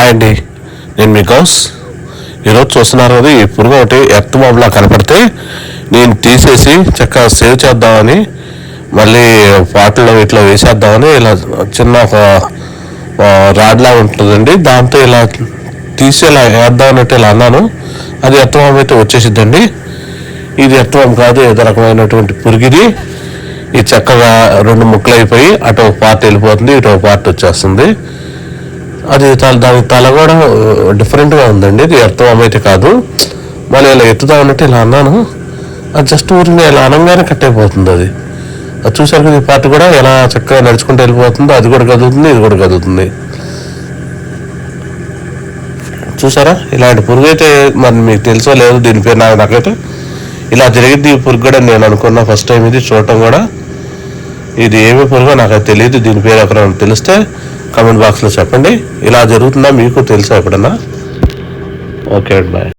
Hi అండి. నేను మీ గౌస్. ఈరోజు చూస్తున్నారు కదా ఈ పురుగు ఒకటి ఎర్త్ బాబులా కనపడితే నేను తీసేసి చక్కగా సేవ్ చేద్దామని మళ్ళీ పాటలో ఇట్లా వేసేద్దామని ఇలా చిన్న ఒక రాడ్లా ఉంటుందండి. దాంతో ఇలా తీసి ఇలా వేద్దామన్నట్టు ఇలా అన్నాను. అది ఎర్తబాబు అయితే వచ్చేసిద్దండి. ఇది ఎర్త్ కాదు ఏదో రకమైనటువంటి పురుగిది. ఇది చక్కగా రెండు ముక్కలు అయిపోయి అటు ఒక పార్ట్ వెళ్ళిపోతుంది ఇటు ఒక పార్ట్ వచ్చేస్తుంది. అది దాని తల కూడా డిఫరెంట్గా ఉందండి. ఇది అర్థం అయితే కాదు. మళ్ళీ ఇలా ఎత్తుదామన్నట్టు ఇలా అన్నాను. అది జస్ట్ ఊరిని ఇలా అనంగానే కట్ అయిపోతుంది అది. అది చూసారు కదా ఈ పార్ట్ కూడా ఎలా చక్కగా నడుచుకుంటూ వెళ్ళిపోతుందో అది కూడా కదులుతుంది ఇది కూడా కదులుతుంది. చూసారా? ఇలాంటి పురుగు అయితే మరి మీకు తెలుసో లేదు దీని పేరు నాకు నాకైతే ఇలా జరిగింది. ఈ పురుగు కూడా నేను అనుకున్న ఫస్ట్ టైం ఇది చూడటం కూడా. ఇది ఏమి పురుగో నాకు తెలియదు దీని పేరు ఎక్కడ తెలిస్తే కామెంట్ బాక్స్లో చెప్పండి. ఇలా జరుగుతుందా మీకు తెలుసా ఎప్పుడన్నా? Okay bye.